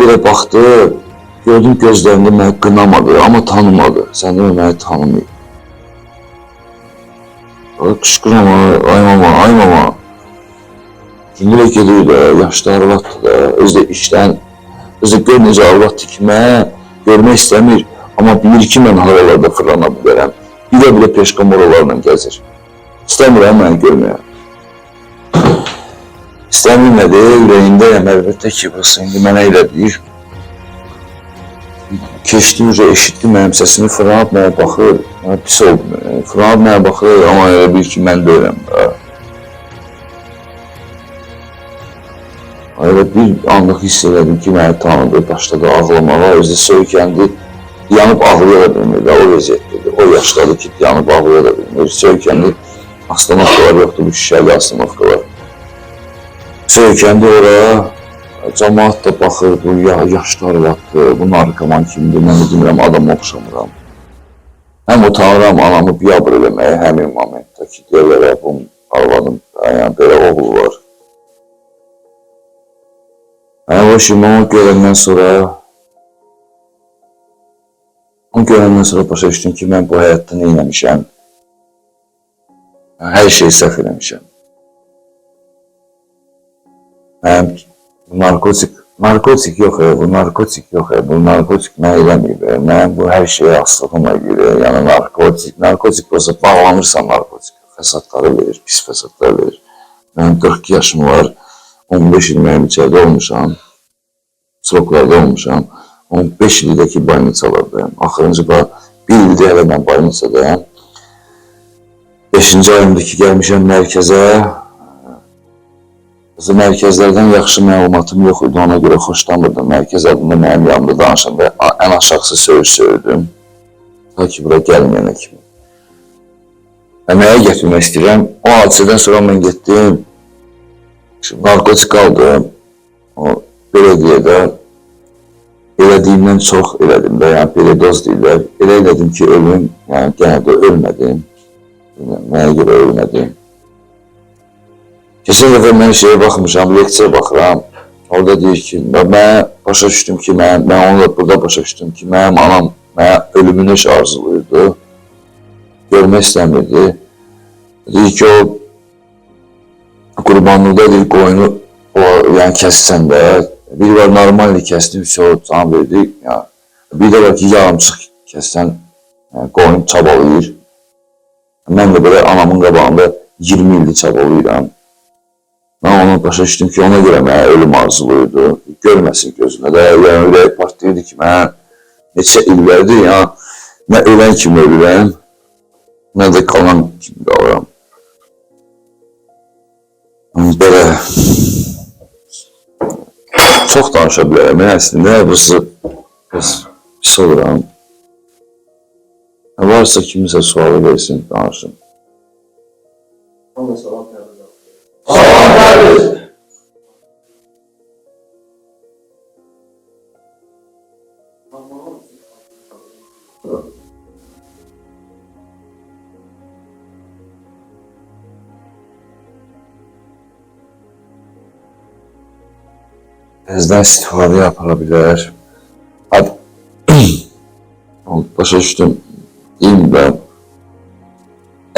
belə baxdı, gördüm gözlərində məni qınamadı, amma tanımadı. Sən demə məni tanımayıb. Ay, Qışqıram, ay, mama, ay mama. Günlər gedir də, yaşlı arvaddır da, özü də işdən, özü gör necə arvaddır ki, mənə görmək istəmir, amma bilir ki, mən havalarda fırlana. Bir də belə peşkamorolarla gəzir. İstəmirəm məni görməyə. İstəmirmədi, ürəyindəyəm əlbəttə ki, bəs indi mənə elə deyir. Keçdi, üzə eşitdi mənim səsimi, fırlanıb mənə baxır. Mənə pis oldu. yəni, Fırlanıb mənə baxır, amma elə bil ki, mən deyirəm. Elə bir anlıq hiss elədim ki, məni tanıdı, başladı ağlamağa, özü söykəndi, yanıb ağlaya da bilmir də, o vəziyyətdədir. O yaşdadır ki, yanıb ağlaya da bilmir. Söykəndi, astanovkalar yoxdur, bu şişəli astanovkalar. Söykəndi ora, cəmaat da baxır, bu ya, yaşlı arvaddır, bu narkoman kimdir, mən də demirəm, adam oxşamıram. Həm utanıram anamı biabır eləməyə həmin momentdə ki, deyirlər, bu arvadım, yəni belə oğlu var. Yəni o şimdi onu görəndən sonra onu görəndən sonra başa düşdüm ki, mən bu həyatda? Mən hər şeyi səhv eləmişəm. Narkotik, narkotik yox, e, bu narkotik yox, e, bu narkotik mən eləməyib. e, Mənim bu hər şeyə asılığıma görə, yəni narkotik, narkotik olsa bağlanırsan narkotik, fəsadları verir, pis fəsadlar verir. Mənim 42 yaşım var, 15 il mənim içəridə olmuşam, sroklarda olmuşam, 15 ildəki bayniçalardayım. Axırıncı bax, bir ildə hələ mən bayniçadayım. 5-ci ayımda ki, gəlmişəm mərkəzlərdən yaxşı məlumatım yox idi, ona görə xoşlamırdım. Mərkəz adında mənim yanımda danışanda ən aşağısı söyüş söyürdüm. Ta ki, bura gəlməyənə kimi. Əməyə gətirmək istəyirəm. O hadisədən sonra mən getdim. Narkotik aldım. O belə deyə də elədiyimdən çox elədim də, yəni belə doz deyirlər. Elə elədim ki, ölüm, yəni genə də ölmədim. Nəyə görə ölmədim. Keçən dəfə mən şeyə baxmışam, leksiya baxıram. Orada deyir ki, mən başa düşdüm ki, mən, mən onunla burada başa düşdüm ki, mənim anam mənə ölümünü heç arzulayırdı. Görmək istəmirdi. Deyir ki, o qurbanlıqda deyir, qoyunu o, yəni kəssən də, bir var normalni kəsdim, все, can verdi. Yəni, bir də var ki, yarımçıq kəssən, yəni, qoyun çabalayır. Mən də belə anamın qabağında 20 ildir çabalayıram. Mən ona başa düşdüm ki, ona görə mənə ölüm arzulayırdı. Görməsin gözünə də, yəni ürəyi partlayırdı ki, mən neçə illərdir, ya, nə ölən kimi ölürəm, nə də qalan kimi qalıram. Belə çox danışa bilərəm. Mən əslində burası pis. Nə varsa kimisə sualı versin, danışın. Ondan sonra təbliğ Bizdən istifadə yapıla bilər. Ad başa düşdüm. Deyim ben.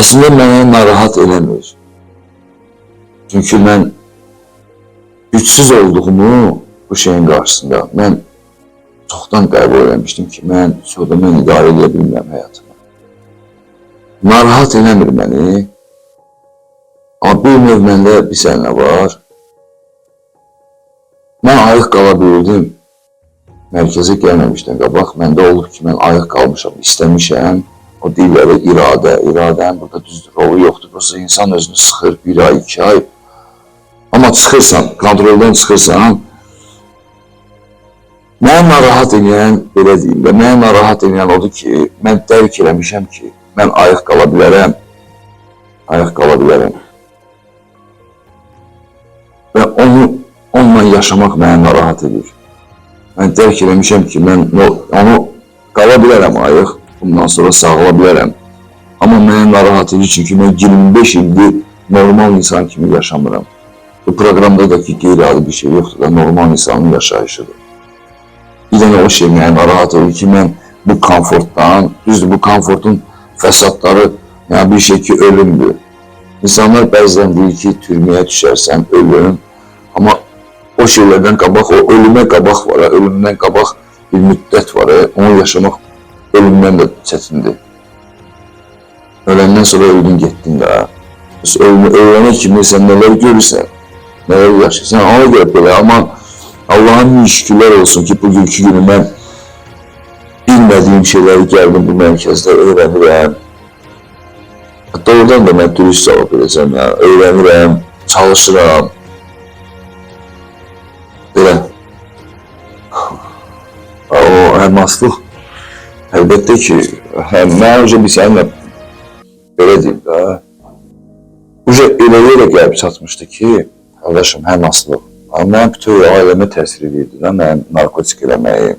Əslində məni narahat eləmir. Çünki mən gücsüz olduğumu bu şeyin qarşısında mən çoxdan qəbul eləmişdim ki, mən sonra mən idarə edə bilmirəm həyatımı. Narahat eləmir məni. Amma bir növ məndə bir sənə var. Mən ayıq qala bildim. Mərkəzə gəlməmişdən qabaq məndə olub ki, mən ayıq qalmışam, istəmişəm. O deyirlər iradə, iradənin burada düzdür, rolu yoxdur. Burası insan özünü sıxır bir ay, iki ay. Amma çıxırsan, kontroldan çıxırsan, Mənə narahat edən, belə deyim də, mənə narahat edən odur ki, mən dərk eləmişəm ki, mən ayıq qala bilərəm. Ayıq qala bilərəm. Və onu, onunla yaşamaq mənə narahat edir. Mən dərk eləmişəm ki, mən onu qala bilərəm ayıq, bundan sonra sağla bilərəm. Amma mənə narahat edir çünki mən 25 ildir normal insan kimi yaşamıram. Bu proqramda da ki, qeyri-adi bir şey yoxdur da, normal insanın yaşayışıdır. dənə o şey məni narahat edir ki, mən bu komfortdan, düzdür bu komfortun fəsadları yəni bir şey ki ölümdür. İnsanlar bəzən deyir ki, türməyə düşərsən, ölüm. Amma o şeylərdən qabaq, o ölümə qabaq var, ha, ölümdən qabaq bir müddət var, onu yaşamaq ölümdən də çətindir. Öləndən sonra öldün getdin də. ha. Biz ölümü öyrənə kimi sən nələr görürsən, nələr yaşayırsan, ona görə belə. Amma Allah'ın min şükürlər olsun ki, bugünkü günü mən bilmədiyim şeyləri gəldim bu mərkəzdə öyrənirəm. Hatta oradan da mən dürüst cavab verəcəm ya. Öyrənirəm, çalışıram. Belə. O həmaslıq əlbəttə ki, həm mən önce bir səninlə belə deyim də. Uca elə yerə gəlib çatmışdı ki, qardaşım həmaslıq. Amma mən bütün ailəmə təsir edirdi də mənim narkotik eləməyim.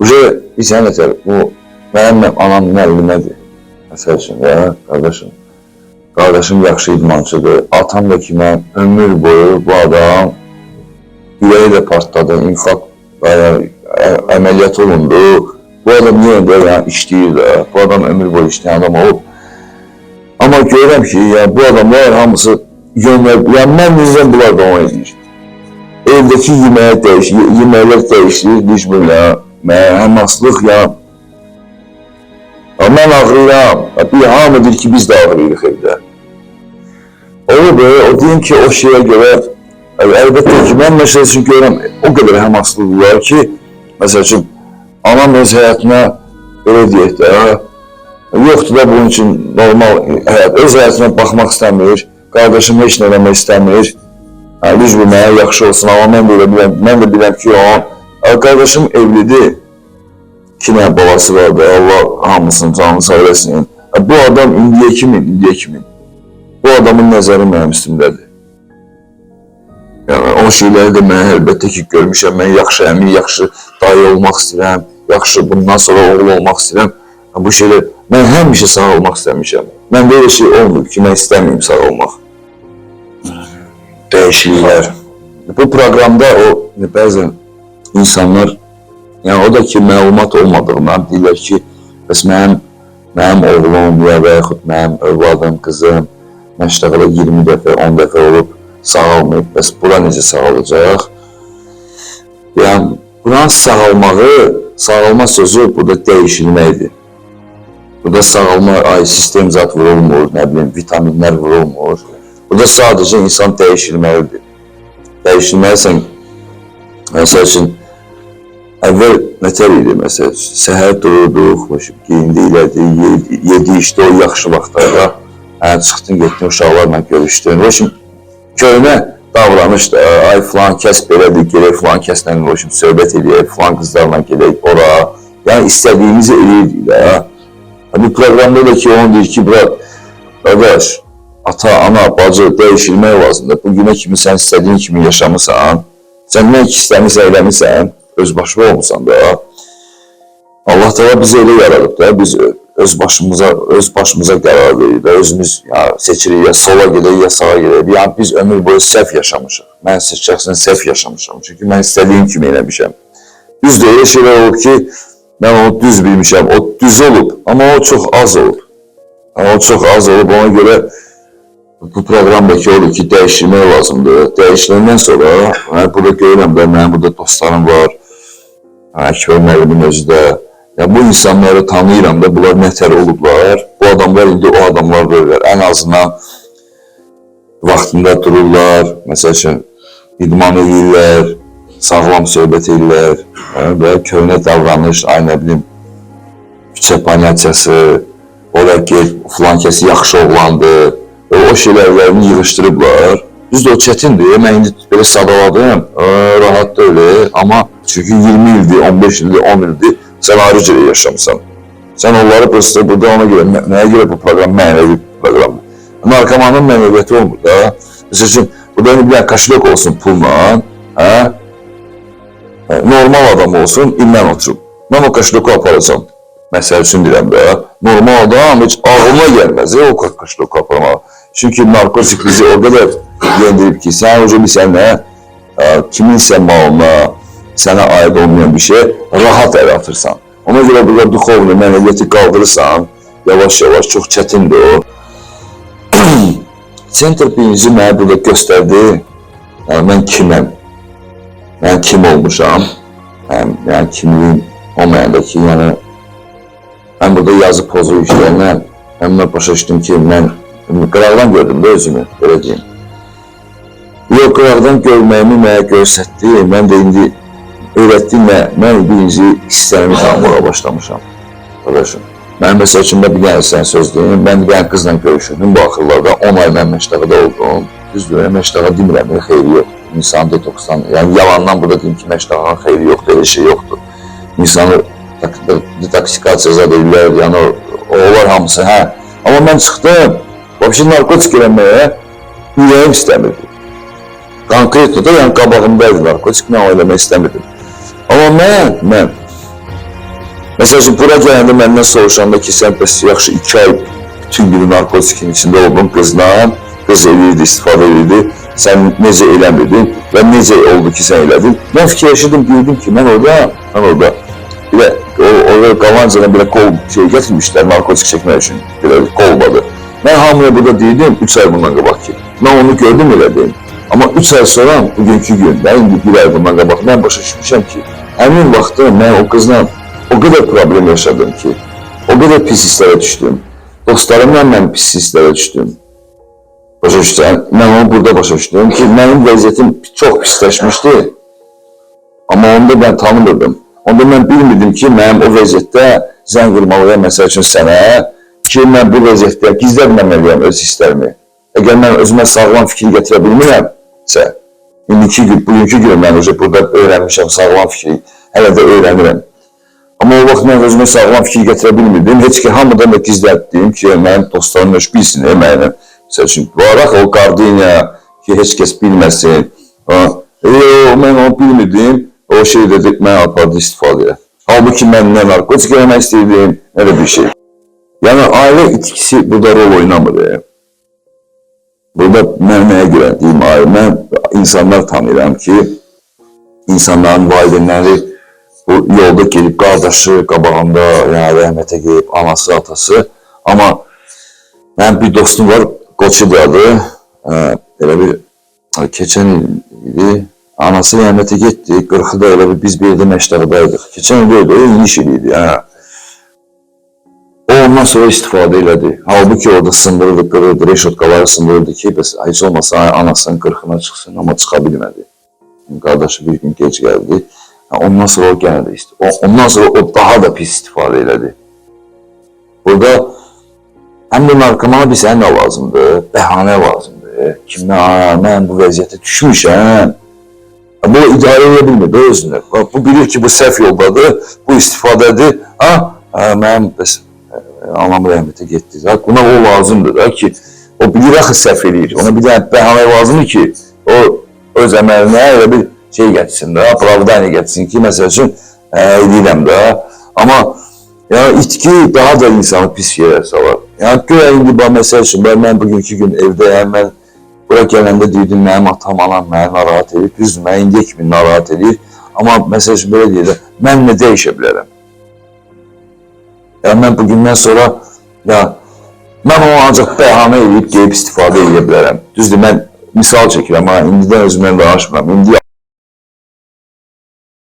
Uca bir sənə nətər, bu mənim anam müəllimədir. Məsəl üçün ya, qardaşım. Qardaşım yaxşı idmançıdır. Atam da ki, mən ömür boyu bu adam ürəyi də partladı, infarkt yəni, olundu. Bu adam niyə də yəni, işləyir bu adam ömür boyu işləyən adam olub. Amma görürəm ki, yəni, bu adamlar hamısı bunlar da onu edir. Evdəki yeməyə dəyişir, yeməklər dəyişir, düşmür ya. Mən həmaslıq ya. Mən ağrıyıram. Ya Bir hamı deyir ki, biz də ağrıyırıq evdə. Olur böyle, o deyim ki, o şeyə görə, əl- əlbəttə ki, mən məsəl üçün görürəm, o qədər həmaslıq ki, məsəl üçün, anam öz həyatına, belə deyək də, yoxdur da bunun üçün normal həyat, öz həyatına baxmaq istəmir, qardaşım heç nə eləmək istəmir, hə, düz bu mənə yaxşı olsun, amma mən də elə biləm, mən də biləm ki, o, hə, qardaşım evlidir, iki dənə balası var Allah hamısını canını sağ eləsin. Hə, Bu adam indiyə kimi, indiyə kimi, bu adamın nəzəri mənim üstümdədir. Yəni, o şeyləri də mən əlbəttə ki, görmüşəm, mən yaxşı əmi, yaxşı dayı olmaq istəyirəm, yaxşı bundan sonra oğul olmaq istəyirəm. Ha, Bu şeylər, mən həmişə sağ olmaq istəmişəm. Mən belə şey olmur ki, mən istəməyim sağ olmaq. Dəyişikliklər. Bu proqramda o bəzən insanlar, yəni o da ki, məlumat olmadığından deyirlər ki, bəs mənim, mənim oğlum ya və yaxud mənim övladım, qızım məştəqələ 20 dəfə, 10 dəfə olub sağalmayıb, bəs bura necə sağalacaq? Yəni, buranın sağalmağı, sağalma sözü burada dəyişilməkdir. Burada sağalma, ay sistem zat vurulmur, nə bilim, vitaminlər vurulmur. Burada sadəcə insan dəyişilməlidir. Dəyişilməlisən, məsəl üçün, əvvəl nətər idi, məsəl üçün, səhər dururduq, başım geyindi, elədi, yedi, yedi işdə o yaxşı vaxtlarda, hə, çıxdın, getdin uşaqlarla görüşdün. Başım, köhnə davranış da, ay filan kəs belədir, gerək filan kəslə başım söhbət edək, filan qızlarla gedək ora. Yəni istədiyimizi eləyirdik də. Ha, Bu proqramda da ki, onu deyir ki, bırak, qardaş, ata, ana, bacı dəyişilmək lazımdır. Bu günə kimi sən istədiyin kimi yaşamısan, sən nə ki istəmirsən, eləmirsən, öz başına olmusan da. Allah Teala bizi elə yaradıb da, biz öz başımıza, öz başımıza qərar veririk və özümüz ya, seçirik, ya sola gedək, ya sağa gedək. Yəni biz ömür boyu səhv yaşamışıq. Mən şəxsən səhv yaşamışam. Çünki mən istədiyim kimi eləmişəm. Düzdür, elə şeylər olub ki, mən onu düz bilmişəm. O düz olub, amma o çox az olub. Amma o çox az olub, ona görə bu proqramdakı olur ki, dəyişilmək lazımdır. Dəyişiləndən sonra, hə, burada görürəm də, mənim burada dostlarım var. Hə, Əkbər özü də. Ya bu insanları tanıyıram da, bunlar nətər olublar. Bu adamlar indi o adamlar böylər. Ən azından vaxtında dururlar, məsəl üçün idman edirlər, sağlam söhbət edirlər hə, və köhnə davranış, ay nə bilim, küçə panyasiyası, ora get, filan kəsi yaxşı oğlandır, və o şeylərlərini yığışdırıblar. Düzdür, o çətindir, mən indi belə sadaladım, ə, rahat da öyle, amma çünki 20 ildir, 15 ildir, 10 ildir, sən ayrı cürə yaşamısan. Sən onları prosto burada ona görə, nə- nəyə görə bu proqram mənəvi proqramdır. Narkomanın mənəviyyəti olmur da. Məsəl üçün, burada bir dənə kaşlok olsun pulla, hə? Hə, Normal adam olsun, imdən oturub. Mən o kaşloku aparacam. Məsəl üçün deyirəm də, normal adam heç ağlına gəlməz ya, o kaşloku aparmaq. Çünki narkotik bizi o qədər yendirib ki, sən ucu bilsən nə, ə, kiminsə malına, sənə aid olmayan bir şey rahat əl atırsan. Ona görə burada duxovlu mənəviyyatı qaldırırsan, yavaş-yavaş çox çətindir o. Center birinci mənə burada göstərdi, yəni mən kiməm, mən kim olmuşam, yəni, yəni kimliyim olmayanda ki, yəni mən burada yazı pozu işləyəndən, mən başa düşdüm ki, mən qıraqdan gördüm də özümü, belə deyim. Yox, qıraqdan görməyimi mənə göstərdi, mən də indi öyrətdiyimlə mən birinci hisslərimi tanımağa başlamışam. Mən məsəl üçün də bir dənə sən söz deyim, mən bir dənə qızla görüşürdüm bu axırlarda, 10 ay mən məştəqədə oldum. Düzdür, məştəqə demirəm, xeyri yoxdur. İnsan detoksdan, yəni yalandan burada deyim ki, məştəqənin xeyri yoxdur, elə şey yoxdur. İnsanı detoksikasiya zad edirlər, yəni o, o var hamısı, hə. Amma mən çıxdım, vəbşi narkotik eləməyə ürəyim istəmirdi. Konkretno da yəni qabağımdaydı narkotik, mən o eləmək istəmirdim. Amma mən, mən, Məsəl üçün, bura gələndə məndən soruşanda ki, sən bəs yaxşı iki ay bütün günü narkotikin içində oldun qızla, qız eləyirdi, istifadə edirdi, sən necə eləmirdin və necə oldu ki, sən elədin. Mən fikirləşirdim, bildim ki, mən orada, mən orada bir də orada qalancadan bir kol şey gətirmişlər narkotik çəkmək üçün, bir kolbadı. Hamıya burada deyirdim, 3 ay bundan qabaq ki, mən onu gördüm elədim. Amma 3 ay sonra, bugünkü gün, indi bir ay bundan qabaq, mən başa düşmüşəm ki, həmin vaxtda mən o qızla o kadar problem yaşadım ki, o kadar pis hislere düştüm. Dostlarımla mən pis hislere düştüm. Başa düşsən, mən onu burada başa düşdüm ki, mənim vəziyyətim çox pisləşmişdi. Amma onu da mən tanımırdım. Onda mən bilmirdim ki, mənim o vəziyyətdə zəng vurmalıyam məsəl üçün sənə ki mən bu vəziyyətdə gizlənməməliyəm öz hisslərimi. Əgər mən özümə sağlam fikir gətirə bilmirəmsə, indiki gün, bugünkü gün mən özü burada öyrənmişəm sağlam fikri, hələ də öyrənirəm. Amma o vaxt mən özümə sağlam fikir gətirə bilmirdim. Heç ki, hamıdan da gizlətdim ki, mənim dostlarım heç bilsin, mənim. Məsəl üçün, varaq o qardiniya ki, heç kəs bilməsin. Ha, e, o, mən onu bilmirdim, o şey dedik, mən apardı istifadə edirəm. Halbuki mən nə narkotik eləmək istəyirdim, elə bir şey. Yəni, ailə itkisi burada rol oynamır. E. Burada deyim, ailə, mən insanlar tanıyıram ki, insanların valideynləri bu yolda gelip qardaşı qabağında, yəni rəhmətə gedib, anası, atası. Amma mənim bir dostum var, Qoçudadı. Elə bir keçən il idi. Anası rəhmətə getdi. 40-da elə bir biz bir yerdə məştəqdaydıq. Keçən il öyle, o iniş il idi. Ondan sonra istifadə elədi. Halbuki orada sındırırdı, qırırdı, reşotkaları sındırırdı ki, heç olmasa anasının 40-ına çıxsın, amma çıxa bilmədi. Qardaşı bir gün gec gəldi. Ha, Ondan sonra o gene de işte. Ondan sonra o daha da pis istifade elədi. Burada hem de narkomana bir sənə nə lazımdır? Bəhanə lazımdır. Kimdən, aa, mən bu vəziyyətə düşmüşəm. Ha, Bu idarə edə bilmir özünü. Bu bilir ki, bu səhv yoldadır, bu istifadədir. Ha, ha mənim bəs ə, anam rəhmətə getdi. Ha, buna o lazımdır da ki, o bilir axı səhv eləyir. Ona bir dənə bəhanə lazımdır ki, o öz əməlinə elə bir şey geçsin de, pravdani geçsin ki mesela için e, edirəm də. Amma yani itki daha da insanı pis yerə salar. Yani göyə indi bax məsəl üçün ben, mən bugünkü gün evdəyəm, mən bura gələndə deyirdim mənim atam, anam məni narahat edir. Düzdür, məni indiyə kimi narahat edir. Amma məsəl üçün belə deyirəm, mən nə dəyişə bilərəm? Yəni mən bugündən sonra ya mən onu ancaq bəhanə edib, deyib istifadə edə bilərəm. Düzdür, mən misal çəkirəm, amma indidən özümdən danışmıram. İndi